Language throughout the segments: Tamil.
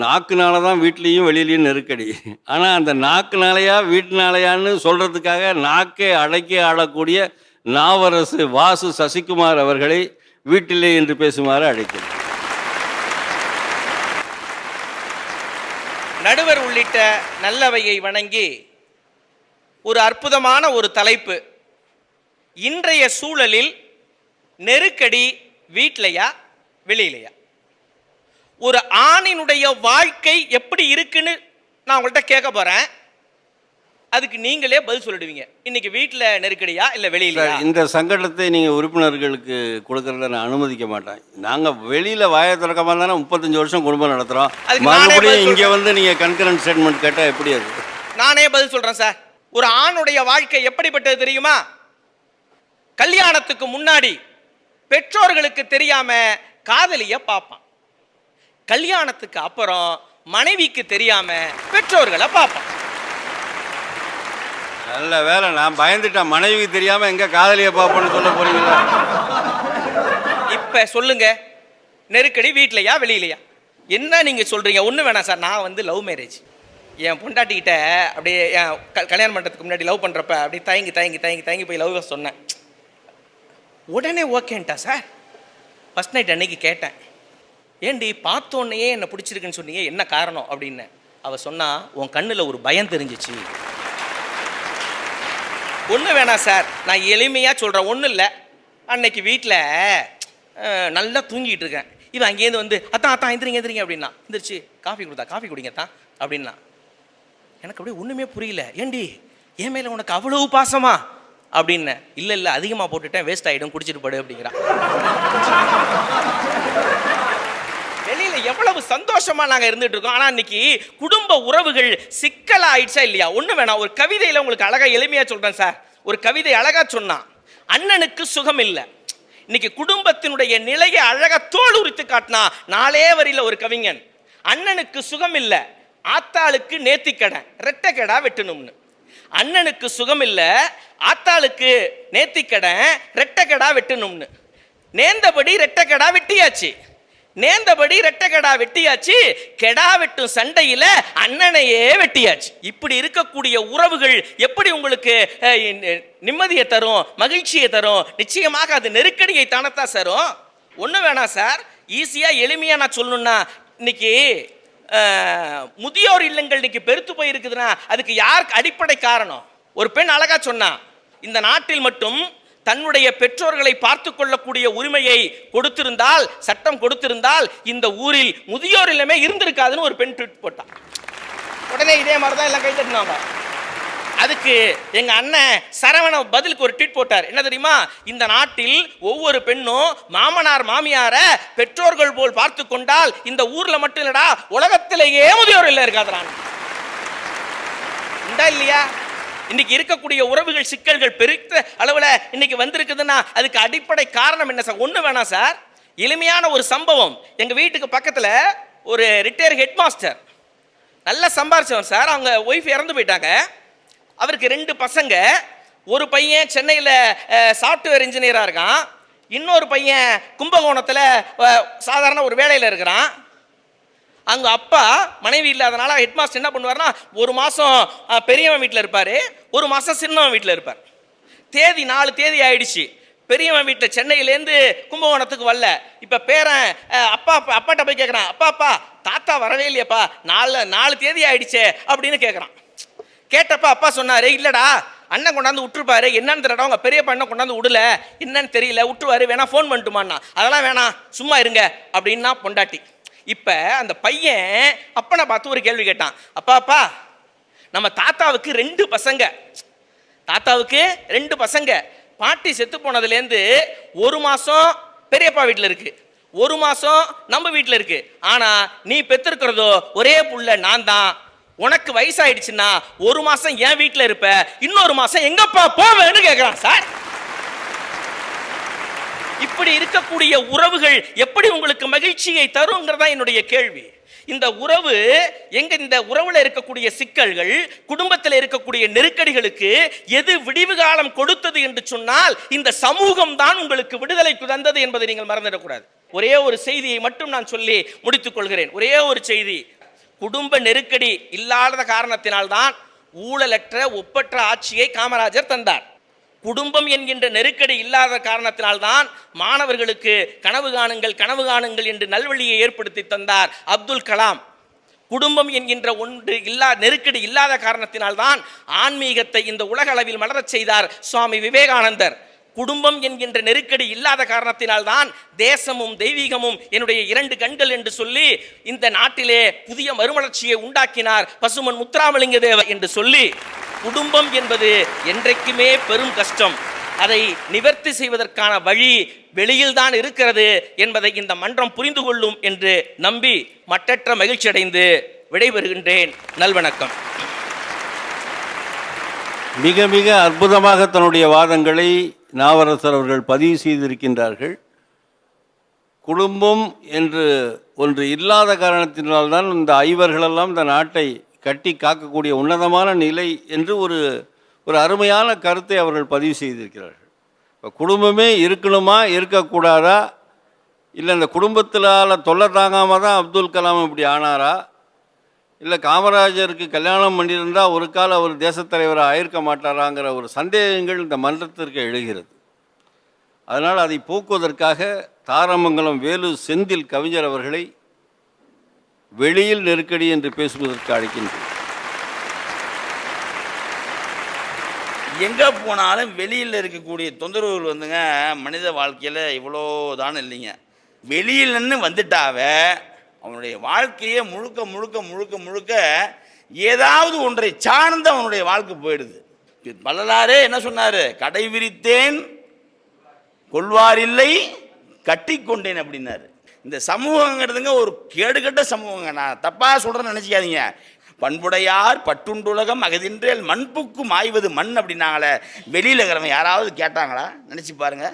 நாக்குனால தான் வீட்லேயும் வெளியிலையும் நெருக்கடி. ஆனால் அந்த நாக்குனாலையா வீட்டுனாலையான்னு சொல்கிறதுக்காக நாக்கை அடக்கி ஆடக்கூடிய நாவரசு வாசு சசிகுமார் அவர்களை வீட்டிலே என்று பேசுமாறு அழைக்கிறேன். நடுவர் உள்ளிட்ட நல்லவையை வணங்கி ஒரு அற்புதமான ஒரு தலைப்பு. இன்றைய சூழலில் நெருக்கடி வீட்லையா வெளியிலையா? ஒரு ஆணினுடைய வாழ்க்கை எப்படி இருக்குன்னு நான் உங்கள்கிட்ட கேட்க போறேன். அதுக்கு நீங்களே பதில் சொல்லிடுவீங்க. இன்னைக்கு வீட்டில் நெருக்கடியா இல்லை வெளியிலையா? இந்த சங்கடத்தை நீங்கள் உறுப்பினர்களுக்கு கொடுக்கறத நான் அனுமதிக்க மாட்டேன். நாங்கள் வெளியில் வாயை திறக்காம தானே முப்பத்தஞ்சு வருஷம் குடும்பம் நடத்துகிறோம் மறுபடியும் இங்கே வந்து நீங்கள் கன்கரண்ட் ஸ்டேட்மெண்ட் கேட்டால் எப்படி அது? நானே பதில் சொல்றேன் சார். ஒரு ஆணுடைய வாழ்க்கை எப்படிப்பட்டது தெரியுமா? கல்யாணத்துக்கு முன்னாடி பெற்றோர்களுக்கு தெரியாம காதலிய பார்ப்பான் கல்யாணத்துக்கு அப்புறம் மனைவிக்கு தெரியாம பெற்றோர்களை பார்ப்பான் நல்ல வேலை. நான் பயந்துட்டேன். மனைவிக்கு தெரியாமல் எங்கே காதலியை பார்ப்போன்னு சொல்ல போறீங்களா? இப்ப சொல்லுங்க. நெருக்கடி வீட்லையா வெளியிலையா? என்ன நீங்க சொல்றீங்க? ஒண்ணு வேணாம் சார். நான் வந்து லவ் மேரேஜ் என் பொண்டாட்டிக்கிட்ட அப்படியே என் கல்யாணம் பண்ணுறதுக்கு முன்னாடி லவ் பண்றப்ப அப்படியே தயங்கி தயங்கி தயங்கி தயங்கி போய் லவ் சொன்னேன். உடனே ஓகேன்ட்டா சார்? ஃபர்ஸ்ட் நைட் அன்னைக்கு கேட்டேன். ஏண்டி பார்த்தோன்னையே என்னை பிடிச்சிருக்குன்னு சொன்னீங்க என்ன காரணம் அப்படின்னு? அவ சொன்னா உன் கண்ணில் ஒரு பயம் தெரிஞ்சிச்சு. ஒன்று வேணாம் சார் நான் எளிமையாக சொல்கிறேன் ஒன்றும் இல்லை. அன்னைக்கு வீட்டில் நல்லா தூங்கிட்டு இருக்கேன். இவன் அங்கேருந்து வந்து அத்தான் அத்தான் எந்திரிங்க எந்திரிங்க அப்படின்னா. எந்திரிச்சு காஃபி கொடுத்தா காஃபி குடிங்க தான் அப்படின்னா. எனக்கு அப்படியே ஒன்றுமே புரியல. ஏண்டி என் மேலே உனக்கு அவ்வளவு பாசமா? அப்படின்னு. இல்லை இல்லை அதிகமாக போட்டுட்டேன் வேஸ்ட் ஆகிடும் குடிச்சிட்டு படு அப்படிங்கிறான் வெளியில எவ்வளவு சந்தோஷமா நாங்க இருந்துட்டு இருக்கோம். ஆனா இன்னைக்கு குடும்ப உறவுகள் சிக்கல் ஆயிடுச்சா இல்லையா? ஒண்ணு வேணாம். ஒரு கவிதையில உங்களுக்கு அழகா எளிமையா சொல்றேன் சார். ஒரு கவிதை அழகா சொன்னான் அண்ணனுக்கு சுகம் இல்லை. இன்னைக்கு குடும்பத்தினுடைய நிலையை அழகா தோல் உரித்து காட்டினா நாளே வரியில ஒரு கவிஞன் அண்ணனுக்கு சுகம் இல்லை. ஆத்தாளுக்கு நேத்திக்கடன் ரெட்டைக்கடா வெட்டணும்னு. அண்ணனுக்கு சுகம் இல்லை. ஆத்தாளுக்கு நேத்திக்கடன் ரெட்டைக்கடா வெட்டணும்னு. நேர்ந்தபடி ரெட்டைக்கடா வெட்டியாச்சு. நேர்ந்தபடி ரெட்டைக்கடா வெட்டியாச்சு. கெடா வெட்டும் சண்டையில அண்ணனையே வெட்டியாச்சு. இப்படி இருக்கக்கூடிய உறவுகள் எப்படி உங்களுக்கு நிம்மதியை தரும் மகிழ்ச்சியை தரும்? நிச்சயமாக அது நெருக்கடியை தானத்தான் தரும் ஒன்றும் வேணாம் சார். ஈஸியாக எளிமையாக நான் சொல்லணும்னா இன்னைக்கு முதியோர் இல்லங்கள் இன்னைக்கு பெருத்து போயிருக்குதுன்னா அதுக்கு யாருக்கு அடிப்படை காரணம்? ஒரு பெண் அழகா சொன்னா இந்த நாட்டில் மட்டும் தன்னுடைய பெற்றோர்களை பார்த்து கொள்ளக்கூடிய உரிமையை கொடுத்திருந்தால் சட்டம் கொடுத்திருந்தால் இந்த ஊரில் முதியோர் இல்லமே இருந்திருக்காதுன்னு ஒரு பெண் ட்வீட் போட்டான் உடனே இதே மாதிரி தான் எல்லாம் கைத்தட்டினாங்க அதுக்கு எங்க அண்ணன் சரவண பதிலுக்கு ஒரு ட்வீட் போட்டார். என்ன தெரியுமா? இந்த நாட்டில் ஒவ்வொரு பெண்ணும் மாமனார் மாமியார பெற்றோர்கள் போல் பார்த்து கொண்டால் இந்த ஊர்ல மட்டும் இல்லடா உலகத்திலேயே முதியோர் இல்ல இருக்காதுறான். உண்டா இல்லையா? இன்னைக்கு இருக்கக்கூடிய உறவுகள் சிக்கல்கள் பெருத்த அளவில் இன்னைக்கு வந்திருக்குதுன்னா அதுக்கு அடிப்படை காரணம் என்ன சார்? ஒன்று வேணாம் சார். எளிமையான ஒரு சம்பவம். எங்கள் வீட்டுக்கு பக்கத்தில் ஒரு ரிட்டையர் ஹெட் மாஸ்டர் நல்லா சம்பாரிச்சவர் சார். அவங்க ஒய்ஃப் இறந்து போயிட்டாங்க. அவருக்கு ரெண்டு பசங்க. ஒரு பையன் சென்னையில் சாஃப்ட்வேர் இன்ஜினியராக இருக்கான். இன்னொரு பையன் கும்பகோணத்தில் சாதாரண ஒரு வேலையில் இருக்கிறான். அங்க அப்பா மனைவி இல்லாதனால ஹெட் மாஸ்டர் என்ன பண்ணுவார்னா ஒரு மாசம் பெரியவன் வீட்டில் இருப்பாரு. ஒரு மாசம் சின்னவன் வீட்டில் இருப்பார். தேதி நாலு தேதி ஆயிடுச்சு. பெரியவன் வீட்டில் சென்னையிலேருந்து கும்பகோணத்துக்கு வரல. இப்போ பேரன் அப்பா அப்பா- அப்பாட்ட போய் கேட்குறான் அப்பா அப்பா தாத்தா வரவே இல்லையப்பா. நாலு நாலு தேதி ஆயிடுச்சே அப்படின்னு கேட்குறான் கேட்டப்ப அப்பா சொன்னாரு இல்லைடா அண்ணன் கொண்டாந்து விட்டுருப்பாரு என்னன்னு தெரியடா உங்க பெரிய அண்ணன் கொண்டாந்து விடல என்னன்னு தெரியல விட்டுருவாரு வேணா ஃபோன் பண்ணிட்டுமாண்ணா. அதெல்லாம் வேணாம் சும்மா இருங்க அப்படின்னா பொண்டாட்டி. இப்போ அந்த பையன் அப்பனை பார்த்து ஒரு கேள்வி கேட்டான். அப்பா அப்பா நம்ம தாத்தாவுக்கு ரெண்டு பசங்க. தாத்தாவுக்கு ரெண்டு பசங்க. பாட்டி செத்து போனதுலேருந்து ஒரு மாதம் பெரியப்பா வீட்டில் இருக்குது ஒரு மாதம் நம்ம வீட்டில் இருக்கு. ஆனால் நீ பெற்றிருக்கிறதோ ஒரே புள்ள நான் தான். உனக்கு வயசாயிடுச்சுன்னா ஒரு மாதம் என் வீட்டில் இருப்ப இன்னொரு மாதம் எங்கப்பா போவேன்னு கேட்குறான் சார். இப்படி இருக்கக்கூடிய உறவுகள் எப்படி உங்களுக்கு மகிழ்ச்சியை தருங்கிறதா என்னுடைய கேள்வி. இந்த உறவு எங்க இந்த உறவுல இருக்கக்கூடிய சிக்கல்கள் குடும்பத்தில் இருக்கக்கூடிய நெருக்கடிகளுக்கு எது விடிவு காலம் கொடுத்தது என்று சொன்னால் இந்த சமூகம் தான் உங்களுக்கு விடுதலை தந்தது என்பதை நீங்கள் மறந்துடக்கூடாது. ஒரே ஒரு செய்தியை மட்டும் நான் சொல்லி முடித்துக் கொள்கிறேன். ஒரே ஒரு செய்தி குடும்ப நெருக்கடி இல்லாத காரணத்தினால்தான் ஊழலற்ற ஒப்பற்ற ஆட்சியை காமராஜர் தந்தார். குடும்பம் என்கின்ற நெருக்கடி இல்லாத காரணத்தினால்தான் மாணவர்களுக்கு கனவு காணுங்கள் கனவு காணுங்கள் என்று நல்வழியை ஏற்படுத்தி தந்தார் அப்துல் கலாம். குடும்பம் என்கின்ற ஒன்று இல்லா நெருக்கடி இல்லாத காரணத்தினால்தான் ஆன்மீகத்தை இந்த உலக அளவில் மலரச் செய்தார் சுவாமி விவேகானந்தர். குடும்பம் என்கின்ற நெருக்கடி இல்லாத காரணத்தினால்தான் தேசமும் தெய்வீகமும் என்னுடைய இரண்டு கண்கள் என்று சொல்லி இந்த நாட்டிலே புதிய மறுமலர்ச்சியை உண்டாக்கினார் பசுமன் முத்துராமலிங்க தேவர் என்று சொல்லி. குடும்பம் என்பது என்றைக்குமே பெரும் கஷ்டம். அதை நிவர்த்தி செய்வதற்கான வழி வெளியில்தான் இருக்கிறது என்பதை இந்த மன்றம் புரிந்து கொள்ளும் என்று நம்பி மட்டற்ற மகிழ்ச்சி அடைந்து விடைபெறுகின்றேன். நல்வணக்கம். மிக மிக அற்புதமாக தன்னுடைய வாதங்களை நாவரசர் அவர்கள் பதிவு செய்திருக்கின்றார்கள். குடும்பம் என்று ஒன்று இல்லாத காரணத்தினால்தான் இந்த ஐவர்களெல்லாம் இந்த நாட்டை கட்டி காக்கக்கூடிய உன்னதமான நிலை என்று ஒரு ஒரு அருமையான கருத்தை அவர்கள் பதிவு செய்திருக்கிறார்கள். இப்போ குடும்பமே இருக்கணுமா இருக்கக்கூடாதா? இல்லை இந்த குடும்பத்திலால் தொல்லை தாங்காமல் தான் அப்துல் கலாம் இப்படி ஆனாரா? இல்லை காமராஜருக்கு கல்யாணம் பண்ணியிருந்தா ஒரு கால அவர் தேசத்தலைவராக ஆயிருக்க மாட்டாராங்கிற ஒரு சந்தேகங்கள் இந்த மன்றத்திற்கு எழுகிறது. அதனால் அதை போக்குவதற்காக தாரமங்கலம் வேலு செந்தில் கவிஞர் அவர்களை வெளியில் நெருக்கடி என்று பேசுவதற்கு அழைக்கின்றேன். எங்கே போனாலும் வெளியில் இருக்கக்கூடிய தொந்தரவுகள் வந்துங்க மனித வாழ்க்கையில் இவ்வளோதான் இல்லைங்க. வெளியில் நின்று வந்துட்டாவே அவனுடைய வாழ்க்கையே முழுக்க முழுக்க முழுக்க முழுக்க ஏதாவது ஒன்றை சார்ந்து அவனுடைய வாழ்க்கை போயிடுது. வள்ளலாரே என்ன சொன்னார்? கடை விரித்தேன் கொள்வாரில்லை கட்டி கொண்டேன் அப்படின்னாரு. இந்த சமூகங்கிறதுங்க ஒரு கேடுகட்ட சமூகங்க. நான் தப்பாக சொல்கிறேன்னு நினச்சிக்காதீங்க. பண்புடையார் பட்டுண்டுலகம் அகதின்றேல் மண்புக்கும் ஆய்வது மண் அப்படின்னாங்களே வெளியில் இருக்கிறவங்க யாராவது கேட்டாங்களா? நினச்சி பாருங்க.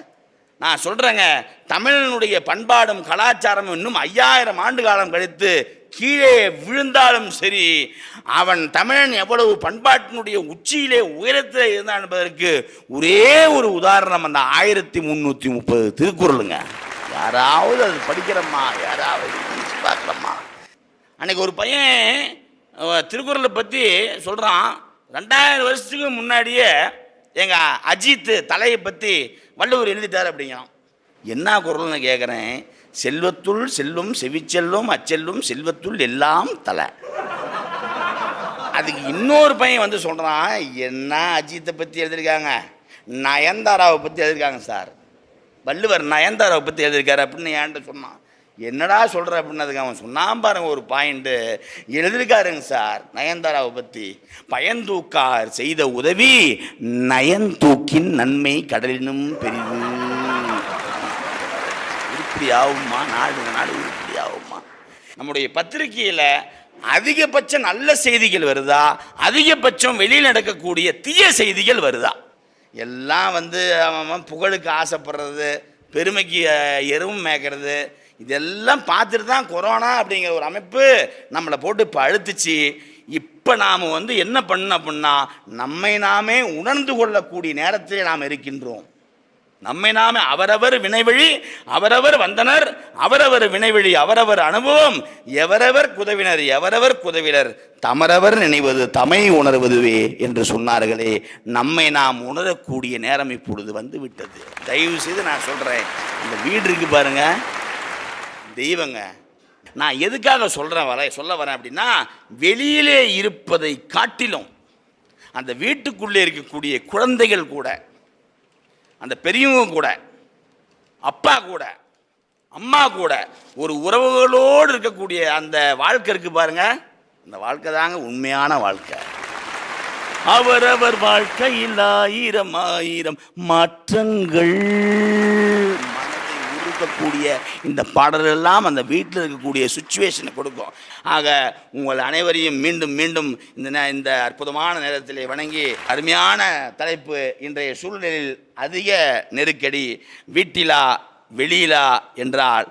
நான் சொல்கிறேங்க தமிழனுடைய பண்பாடும் கலாச்சாரமும் இன்னும் ஐயாயிரம் ஆண்டு காலம் கழித்து கீழே விழுந்தாலும் சரி அவன் தமிழன் எவ்வளவு பண்பாட்டினுடைய உச்சியிலே உயரத்தில் இருந்தான் என்பதற்கு ஒரே ஒரு உதாரணம் அந்த ஆயிரத்தி முந்நூற்றி முப்பது திருக்குறளுங்க. யாராவது அது படிக்கிறம்மா யாராவது பார்க்குறம்மா. அன்னைக்கு ஒரு பையன் திருக்குறளை பற்றி சொல்கிறான் ரெண்டாயிரம் வருஷத்துக்கு முன்னாடியே எங்கள் அஜித் தலையை பற்றி வள்ளுவர் எழுதிட்டார் அப்படிங்கிறான். என்ன குரல்னு கேட்குறேன் செல்வத்துள் செல்லும் செவிச்செல்லும் அச்செல்லும் செல்வத்துள் எல்லாம் தலை. அதுக்கு இன்னொரு பையன் வந்து சொல்கிறான் என்ன அஜித்தை பற்றி எழுதியிருக்காங்க? நயன்தாராவை பற்றி எழுதியிருக்காங்க சார். வள்ளுவர் நயன்தாராவை பற்றி எழுதியிருக்காரு அப்படின்னு ஏன்ட்டு சொன்னான்? என்னடா சொல்கிற அப்படின்னு அதுக்கு அவன் சொன்னான் பாருங்க ஒரு பாயிண்ட்டு எழுதியிருக்காருங்க சார் நயன்தாராவை பற்றி பயந்தூக்கார் செய்த உதவி நயன்தூக்கின் நன்மை கடலினும் பெரிது. உருப்படி ஆகுமா நாடு நாடு உருப்படி ஆகுமா நம்முடைய பத்திரிகையில் அதிகபட்சம் நல்ல செய்திகள் வருதா? அதிகபட்சம் வெளியில் நடக்கக்கூடிய தீய செய்திகள் வருதா? எல்லாம் வந்து அவன் புகழுக்கு ஆசைப்படுறது பெருமைக்கு எருவும் மேய்க்கிறது. இதெல்லாம் பார்த்துட்டு தான் கொரோனா அப்படிங்கிற ஒரு அமைப்பு நம்மளை போட்டு இப்போ அழுத்துச்சு. இப்போ நாம் வந்து என்ன பண்ண அப்படின்னா நம்மை நாமே உணர்ந்து கொள்ளக்கூடிய நேரத்திலே நாம் இருக்கின்றோம். நம்மை நாமே அவரவர் வினைவழி அவரவர் வந்தனர் அவரவர் வினைவழி அவரவர் அனுபவம் எவரவர் குதவினர் எவரவர் குதவினர் தமரவர் நினைவது தமை உணர்வதுவே என்று சொன்னார்களே நம்மை நாம் உணரக்கூடிய நேரம் இப்பொழுது வந்து விட்டது தயவு செய்து நான் சொல்கிறேன் இந்த வீடு இருக்கு பாருங்க தெய்வங்க நான் எதுக்காக சொல்கிறேன் வர சொல்ல வரேன் அப்படின்னா வெளியிலே இருப்பதை காட்டிலும் அந்த வீட்டுக்குள்ளே இருக்கக்கூடிய குழந்தைகள் கூட அந்த பெரியவங்க கூட அப்பா கூட அம்மா கூட ஒரு உறவுகளோடு இருக்கக்கூடிய அந்த வாழ்க்கை இருக்கு பாருங்க. அந்த வாழ்க்கை தாங்க உண்மையான வாழ்க்கை. அவரவர் வாழ்க்கையில் ஆயிரம் ஆயிரம் மாற்றங்கள். இருக்கக்கூடிய இந்த பாடலெல்லாம் அந்த வீட்டில் இருக்கக்கூடிய சுச்சுவேஷனை கொடுக்கும். ஆக உங்கள் அனைவரையும் மீண்டும் மீண்டும் இந்த இந்த அற்புதமான நேரத்திலே வணங்கி அருமையான தலைப்பு இன்றைய சூழ்நிலையில் அதிக நெருக்கடி வீட்டிலா வெளியிலா என்றால்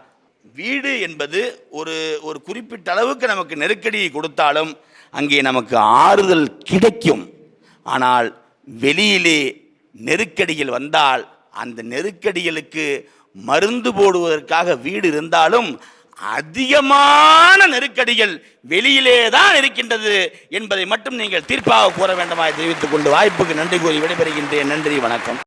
வீடு என்பது ஒரு ஒரு குறிப்பிட்ட அளவுக்கு நமக்கு நெருக்கடி கொடுத்தாலும் அங்கே நமக்கு ஆறுதல் கிடைக்கும். ஆனால் வெளியிலே நெருக்கடியில் வந்தால் அந்த நெருக்கடிகளுக்கு மருந்து போடுவதற்காக வீடு இருந்தாலும் அதிகமான நெருக்கடிகள் வெளியிலே தான் இருக்கின்றது என்பதை மட்டும் நீங்கள் தீர்ப்பாக கூற வேண்டுமாய் தெரிவித்துக் கொண்டு வாய்ப்புக்கு நன்றி கூறி விடைபெறுகின்றேன். நன்றி வணக்கம்.